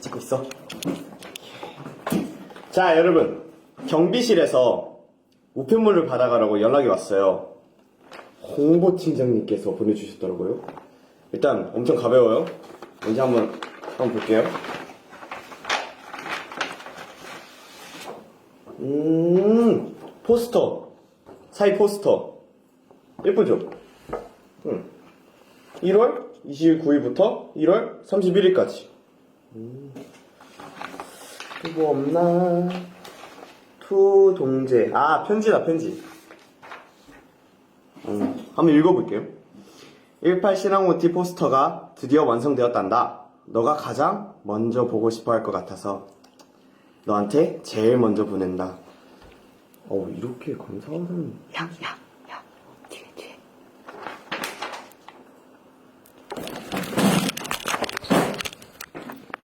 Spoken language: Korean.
찍고 있어. 자, 여러분. 경비실에서 우편물을 받아가라고 연락이 왔어요. 홍보팀장님께서 보내주셨더라고요. 일단 엄청 가벼워요. 먼저 한번, 한번 볼게요. 음, 포스터. 사이 포스터. 예쁘죠? 응. 1월 29일부터 1월 31일까지. 또뭐 없나? 투 동제. 아, 편지다, 편지. 음, 한번 읽어볼게요. 18 신앙 OT 포스터가 드디어 완성되었단다. 너가 가장 먼저 보고 싶어 할 것 같아서 너한테 제일 먼저 보낸다. 어, 이렇게 감사하다는. 야, 야,